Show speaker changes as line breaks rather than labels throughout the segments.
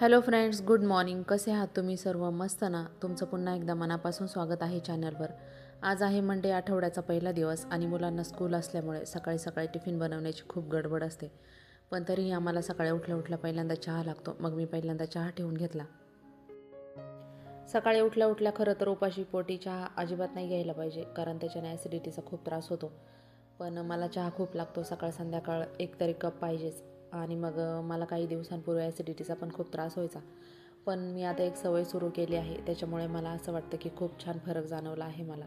Hello friends good morning. कसे आहात तुम्ही सर्व? मस्त ना? तुमचं पुन्हा एकदा मनापासून स्वागत आहे चॅनलवर. आज आहे मंडे आठवड्याचा पहिला दिवस आणि मुलांना स्कूल असल्यामुळे सकाळी सकाळी टिफिन बनवण्याची खूप गडबड असते. पण तरीही आम्हाला सकाळी उठल्या उठल्या पहिल्यांदा चहा लागतो. मग मी पहिल्यांदा चहा ठेवून घेतला. सकाळी उठल्या उठल्या खरं तर उपाशी पोटी चहा अजिबात नाही घ्यायला पाहिजे कारण त्याच्याने ॲसिडिटीचा खूप त्रास होतो. पण मला चहा खूप लागतो. सकाळ संध्याकाळ एक तरी कप पाहिजेच. आणि मग मला काही दिवसांपूर्वी ॲसिडिटीचा पण खूप त्रास व्हायचा. पण मी आता एक सवय सुरू केली आहे. त्याच्यामुळे मला असं वाटतं की खूप छान फरक जाणवला आहे मला.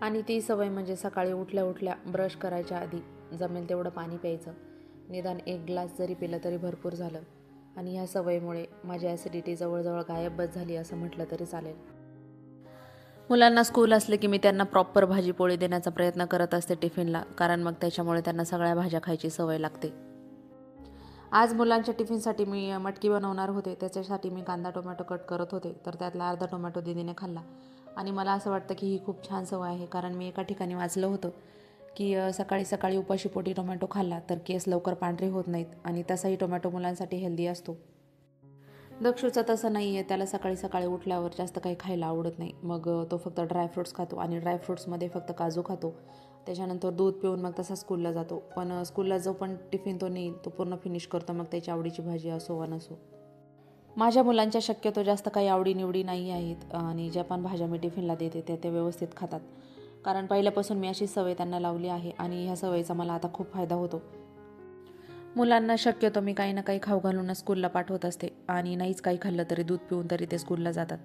आणि ती सवय म्हणजे सकाळी उठल्या उठल्या ब्रश करायच्या आधी जमेल तेवढं पाणी प्यायचं. निदान एक ग्लास जरी पिलं तरी भरपूर झालं. आणि ह्या सवयीमुळे माझी ॲसिडिटी जवळजवळ गायबच झाली असं म्हटलं तरी चालेल. मुलांना स्कूल असले की मी त्यांना प्रॉपर भाजी पोळी देण्याचा प्रयत्न करत असते टिफिनला कारण मग त्याच्यामुळे त्यांना सगळ्या भाज्या खायची सवय लागते. आज मुलांच्या टिफिनसाठी मी मटकी बनवणार होते. त्याच्यासाठी मी कांदा टोमॅटो कट करत होते. तर त्यातला अर्धा टोमॅटो दिदीने खाल्ला. आणि मला असं वाटतं की ही खूप छान सवय आहे. कारण मी एका ठिकाणी वाचलं होतं की सकाळी सकाळी उपाशीपोटी टोमॅटो खाल्ला तर केस लवकर पांढरे होत नाहीत आणि तसाही टोमॅटो मुलांसाठी हेल्दी असतो. दक्षूचा तसं नाही आहे त्याला सकाळी सकाळी उठल्यावर जास्त काही खायला आवडत नाही. मग तो फक्त ड्रायफ्रूट्स खातो आणि ड्रायफ्रूट्समध्ये फक्त काजू खातो. त्याच्यानंतर दूध पिऊन मग तसा स्कूलला जातो. पण स्कूलला जो पण टिफिन तो नेईल तो पूर्ण फिनिश करतो. मग त्याची आवडीची भाजी असो वा नसो माझ्या मुलांच्या शक्यतो जास्त काही आवडीनिवडी नाही आहेत. आणि ज्या पण भाज्या मी टिफिनला देते त्या ते व्यवस्थित खातात. कारण पहिल्यापासून मी अशी सवय त्यांना लावली आहे. आणि ह्या सवयीचा मला आता खूप फायदा होतो. मुलांना शक्यतो मी काही ना काही खाऊ घालून स्कूलला पाठवत असते. आणि नाहीच काही खाल्लं तरी दूध पिऊन तरी ते स्कूलला जातात.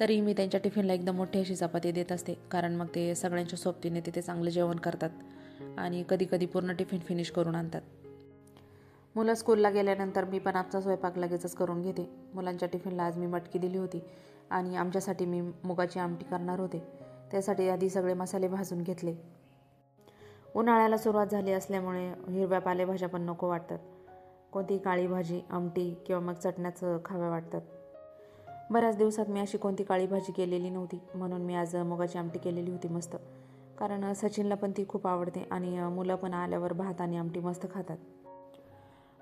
तरी मी त्यांच्या टिफिनला एकदम मोठी अशी चपाती देत असते. कारण मग ते सगळ्यांच्या सोबतीने तिथे चांगलं जेवण करतात. आणि कधी कधी पूर्ण टिफिन फिनिश करून आणतात. मुलं स्कूलला गेल्यानंतर मी पण आमचा स्वयंपाक लगेचच करून घेते. मुलांच्या टिफिनला आज मी मटकी दिली होती. आणि आमच्यासाठी मी मुगाची आमटी करणार होते. त्यासाठी आधी सगळे मसाले भाजून घेतले. उन्हाळ्याला सुरुवात झाली असल्यामुळे हिरव्या पालेभाज्या पण नको वाटतात. कोणती काळी भाजी आमटी किंवा मग चटण्याचं खाव्या वाटतात बऱ्याच दिवसात मी अशी कोणती काळी भाजी केलेली नव्हती. म्हणून मी आज मुगाची आमटी केलेली होती मस्त. कारण सचिनला पण ती खूप आवडते आणि मुलं पण आल्यावर भात आणि आमटी मस्त खातात.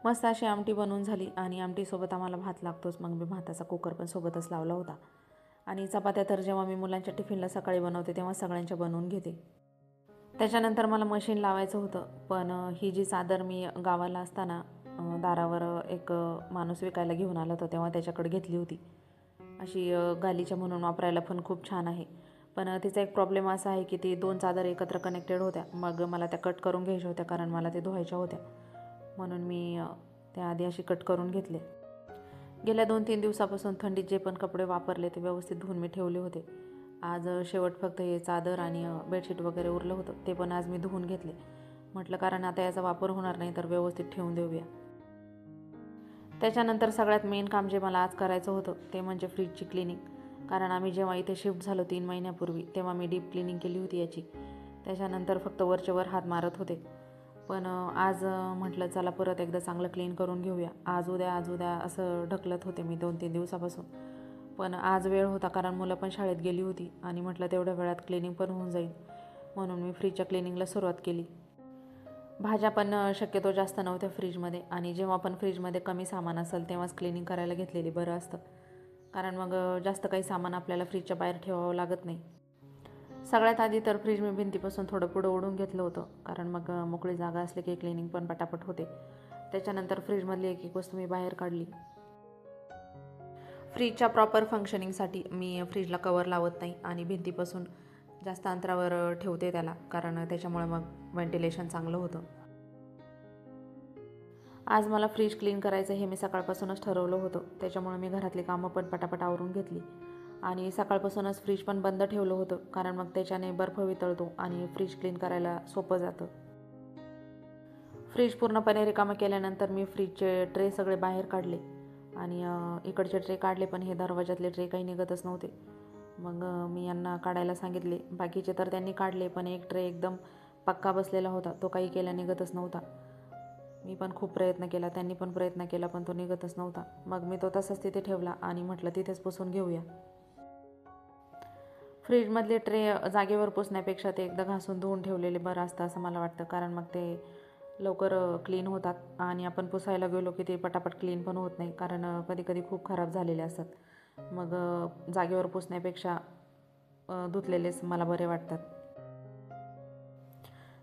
मस्त अशी आमटी बनवून झाली आणि आमटीसोबत आम्हाला भात लागतोच. मग मी भाताचा कुकर पण सोबतच लावला होता. आणि चपात्या तर जेव्हा मी मुलांच्या टिफिनला सकाळी बनवते तेव्हा सगळ्यांच्या बनवून घेते. त्याच्यानंतर मला मशीन लावायचं होतं. पण ही जी चादर मी गावाला असताना दारावर एक माणूस विकायला घेऊन आला होता तेव्हा त्याच्याकडे घेतली होती. अशी गालीच्या म्हणून वापरायला पण खूप छान आहे. पण तिचा एक प्रॉब्लेम असा आहे की ती दोन चादर एकत्र कनेक्टेड होत्या. मग मला त्या कट करून घ्यायच्या होत्या कारण मला ते धुवायच्या होत्या. म्हणून मी त्या आधी अशी कट करून घेतले. गेल्या दोन तीन दिवसापासून थंडीत जे पण कपडे वापरले ते व्यवस्थित धुवून मी ठेवले होते. आज शेवट फक्त हे चादर आणि बेडशीट वगैरे उरलं होतं. ते पण आज मी धुवून घेतले. म्हटलं कारण आता याचा वापर होणार नाही तर व्यवस्थित ठेवून देऊया. त्याच्यानंतर सगळ्यात मेन काम जे मला आज करायचं होतं ते म्हणजे फ्रीजची क्लिनिंग. कारण आम्ही जेव्हा इथे शिफ्ट झालो तीन महिन्यापूर्वी तेव्हा मी डीप क्लिनिंग केली होती याची. त्याच्यानंतर फक्त वरचेवर हात मारत होते. पण आज म्हटलं चला परत एकदा चांगलं क्लीन करून घेऊया. आज उद्या आज उद्या असं ढकलत होते मी दोन तीन दिवसापासून. पण आज वेळ होता कारण मुलं पण शाळेत गेली होती आणि म्हटलं तेवढ्या वेळात क्लिनिंग पण होऊन जाईल. म्हणून मी फ्रीजच्या क्लिनिंगला सुरुवात केली. भाज्या पण शक्यतो जास्त नव्हत्या फ्रीजमध्ये आणि जेव्हा पण फ्रीजमध्ये कमी सामान असेल तेव्हाच क्लिनिंग करायला घेतलेली बरं असतं. कारण मग जास्त काही सामान आपल्याला फ्रीजच्या बाहेर ठेवावं लागत नाही. सगळ्यात आधी तर फ्रीज मी भिंतीपासून थोडं पुढं ओढून घेतलं होतं. कारण मग मोकळी जागा असली की क्लिनिंग पण पटापट होते. त्याच्यानंतर फ्रीजमधली एक एक वस्तू मी बाहेर काढली. फ्रीजच्या प्रॉपर फंक्शनिंगसाठी मी फ्रीजला कवर लावत नाही आणि भिंतीपासून जास्त अंतरावर ठेवते त्याला. कारण त्याच्यामुळे मग व्हेंटिलेशन चांगलं होतं. आज मला फ्रीज क्लीन करायचं हे मी सकाळपासूनच ठरवलं होतं. त्याच्यामुळे मी घरातली कामं पण पटापट आवरून घेतली. आणि सकाळपासूनच फ्रीज पण बंद ठेवलं होतं. कारण मग त्याच्याने बर्फ वितळतो आणि फ्रीज क्लीन करायला सोपं जातं. फ्रीज पूर्णपणे रिकामं केल्यानंतर मी फ्रीजचे ट्रे सगळे बाहेर काढले. आणि इकडचे ट्रे काढले पण हे दरवाजातले ट्रे काही निघतच नव्हते. मग मी यांना काढायला सांगितले. बाकीचे तर त्यांनी काढले पण एक ट्रे एकदम पक्का बसलेला होता. तो काही केला निघतच नव्हता. मी पण खूप प्रयत्न केला. त्यांनी पण प्रयत्न केला पण तो निघतच नव्हता. मग मी तो तसाच तिथे ठेवला आणि म्हटलं तिथेच पुसून घेऊया. फ्रीजमधले ट्रे जागेवर पुसण्यापेक्षा ते एकदा घासून धुवून ठेवलेले बरं असतं असं मला वाटतं. कारण मग ते लवकर क्लीन होतात आणि आपण पुसायला गेलो की ते पटापट क्लीन पण होत नाही कारण कधी कधी खूप खराब झालेले असतात. मग जागेवर पुसण्यापेक्षा धुतलेलेच मला बरे वाटतात.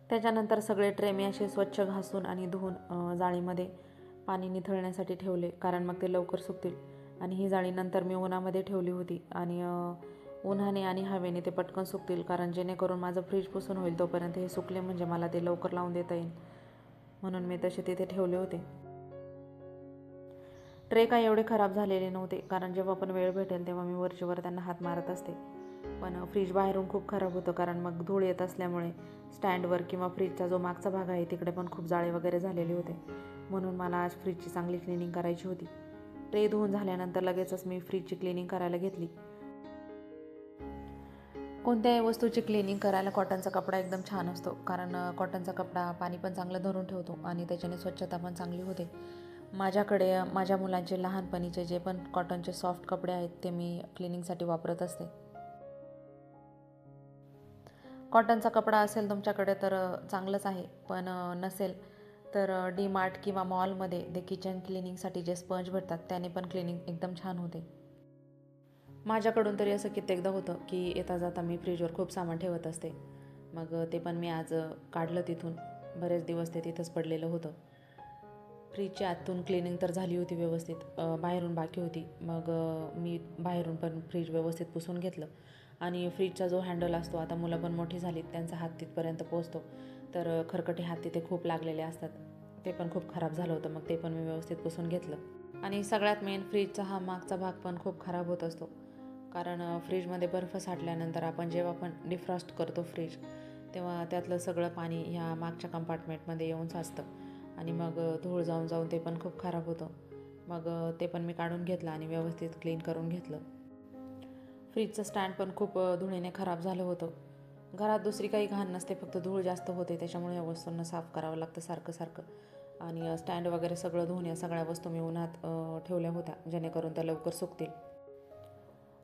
त्याच्यानंतर सगळे ट्रे मी असे स्वच्छ घासून आणि धुवून जाळीमध्ये पाणी निथळण्यासाठी ठेवले कारण मग ते लवकर सुकतील. आणि ही जाळी नंतर मी उन्हामध्ये ठेवली होती आणि उन्हाने आणि हवेने ते पटकन सुकतील कारण जेणेकरून माझं फ्रीज पुसून होईल तोपर्यंत हे सुकले म्हणजे मला ते लवकर लावून देता येईल. म्हणून मी तसे तिथे ठेवले होते. ट्रे काय एवढे खराब झालेले नव्हते कारण जेव्हा पण वेळ भेटेल तेव्हा मी वरचीवर त्यांना हात मारत असते. पण फ्रीज बाहेरून खूप खराब होतं कारण मग धूळ येत असल्यामुळे स्टँडवर किंवा फ्रीजचा जो मागचा भाग आहे तिकडे पण खूप जाळे वगैरे झालेले होते. म्हणून मला आज फ्रीजची चांगली क्लिनिंग करायची होती. ट्रे धुवून झाल्यानंतर लगेचच मी फ्रीजची क्लिनिंग करायला घेतली. कोणत्याही वस्तूची क्लिनिंग करायला कॉटनचा कपडा एकदम छान असतो. कारण कॉटनचा कपडा पाणी पण चांगलं धरून ठेवतो आणि त्याच्याने स्वच्छता पण चांगली होते. माझ्याकडे माझ्या मुलांचे लहानपणीचे जे पण कॉटनचे सॉफ्ट कपडे आहेत ते मी क्लिनिंगसाठी वापरत असते. कॉटनचा कपडा असेल तुमच्याकडे तर चांगलंच आहे. पण नसेल तर डी मार्ट किंवा मॉलमध्ये ते किचन क्लिनिंगसाठी जे स्पंज भेटतात त्याने पण क्लिनिंग एकदम छान होते. माझ्याकडून तरी असं कित्येकदा होतं की येता जाता मी फ्रीजवर खूप सामान ठेवत असते. मग ते पण मी आज काढलं तिथून. बरेच दिवस ते तिथंच पडलेलं होतं. फ्रीजच्या आतून क्लिनिंग तर झाली होती व्यवस्थित. बाहेरून बाकी होती. मग मी बाहेरून पण फ्रीज व्यवस्थित पुसून घेतलं. आणि फ्रीजचा जो हँडल असतो आता मुलं पण मोठी झालीत त्यांचा हात तिथपर्यंत पोहोचतो. तर खरकटे हात तिथे खूप लागलेले असतात. ते पण खूप खराब झालं होतं. मग ते पण मी व्यवस्थित पुसून घेतलं. आणि सगळ्यात मेन फ्रीजचा हा मागचा भाग पण खूप खराब होत असतो. कारण फ्रीजमध्ये बर्फ साठल्यानंतर आपण जेव्हा पण डिफ्रॉस्ट करतो फ्रीज तेव्हा त्यातलं सगळं पाणी ह्या मागच्या कंपार्टमेंटमध्ये येऊन साचतं. आणि मग धूळ जाऊन जाऊन ते पण खूप खराब होतं. मग ते पण मी काढून घेतलं आणि व्यवस्थित क्लीन करून घेतलं. फ्रीजचं स्टँड पण खूप धुळीने खराब झालं होतं. घरात दुसरी काही घाण नसते फक्त धूळ जास्त होते त्याच्यामुळे या वस्तूंना साफ करावं लागतं सारखं सारखं. आणि स्टँड वगैरे सगळं धुवून या सगळ्या वस्तू मी उन्हात ठेवल्या होत्या जेणेकरून त्या लवकर सुकतील.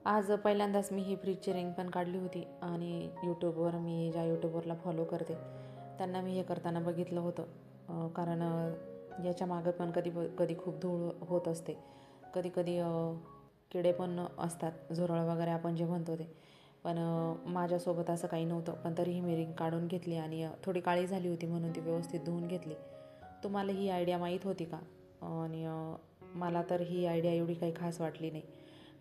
आज पहिल्यांदाच मी ही फ्रीजची रिंग पण काढली होती आणि यूट्यूबवर मी ज्या यूट्यूबवरला फॉलो करते त्यांना मी हे करताना बघितलं होतं. कारण याच्या मागं पण कधी कधी खूप धूळ होत असते. कधी कधी किडे पण असतात झुरळ वगैरे आपण जे म्हणतो ते. पण माझ्यासोबत असं काही नव्हतं पण तरीही मी रिंग काढून घेतली आणि थोडी काळी झाली होती म्हणून ती व्यवस्थित धुवून घेतली. तुम्हाला ही आयडिया माहीत होती का? आणि मला तर ही आयडिया एवढी काही खास वाटली नाही.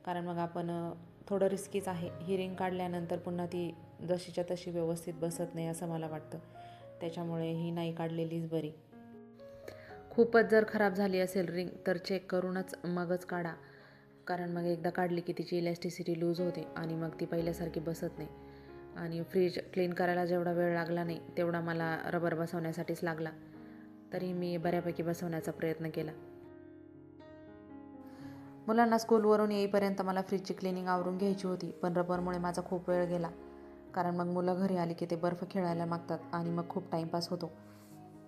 कारण मग आपण थोडं रिस्कीच आहे. ही रिंग काढल्यानंतर पुन्हा ती जशीच्या तशी व्यवस्थित बसत नाही असं मला वाटतं. त्याच्यामुळे ही नाही काढलेलीच बरी. खूपच जर खराब झाली असेल रिंग तर चेक करूनच मगच काढा. कारण मग एकदा काढली की तिची इलॅस्टिसिटी लूज होते आणि मग ती पहिल्यासारखी बसत नाही. आणि फ्रीज क्लीन करायला जेवढा वेळ लागला नाही तेवढा मला रबर बसवण्यासाठीच लागला. तरी मी बऱ्यापैकी बसवण्याचा प्रयत्न केला. मुलांना स्कूलवरून येईपर्यंत मला फ्रीजची क्लिनिंग आवरून घ्यायची होती. पण रबरमुळे माझा खूप वेळ गेला. कारण मग मुलं घरी आली की ते बर्फ खेळायला मागतात आणि मग खूप टाईमपास होतो.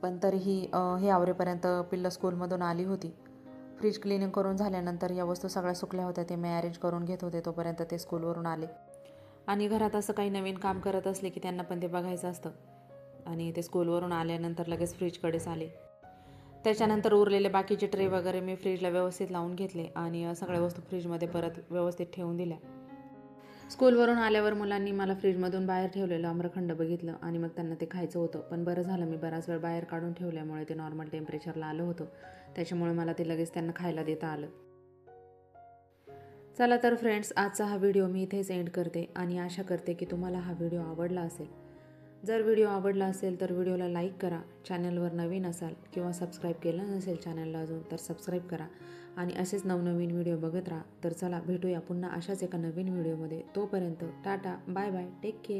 पण तरीही हे आवरेपर्यंत पिल्लं स्कूलमधून आली होती. फ्रीज क्लिनिंग करून झाल्यानंतर या वस्तू सगळ्या सुकल्या होत्या. ते मी अरेंज करून घेत होते. तोपर्यंत ते स्कूलवरून आले. आणि घरात असं काही नवीन काम करत असले की त्यांना पण ते बघायचं असतं. आणि ते स्कूलवरून आल्यानंतर लगेच फ्रीजकडेच आले. त्याच्यानंतर उरलेले बाकीचे ट्रे वगैरे मी फ्रीजला व्यवस्थित लावून घेतले आणि सगळ्या वस्तू फ्रीजमध्ये परत व्यवस्थित ठेवून दिल्या. स्कूलवरून आल्यावर मुलांनी मला फ्रीजमधून बाहेर ठेवलेलं आम्रखंड बघितलं आणि मग त्यांना ते खायचं होतं. पण बरं झालं मी बराच वेळ बाहेर काढून ठेवल्यामुळे ते नॉर्मल टेम्परेचरला आलं होतं. त्याच्यामुळे मला ते लगेच त्यांना खायला देता आलं. चला तर फ्रेंड्स आजचा हा व्हिडिओ मी इथेच एंड करते आणि आशा करते की तुम्हाला हा व्हिडिओ आवडला असेल. जर व्हिडिओ आवडला असेल तर व्हिडिओला लाईक करा. चॅनलवर नवीन असाल किंवा सबस्क्राईब केलं नसेल चॅनलला अजून तर सबस्क्राईब करा. आणि असेच नवनवीन व्हिडिओ बघत राहा. तर चला भेटूया पुन्हा अशाच एका नवीन व्हिडिओमध्ये. तोपर्यंत tata bye bye take care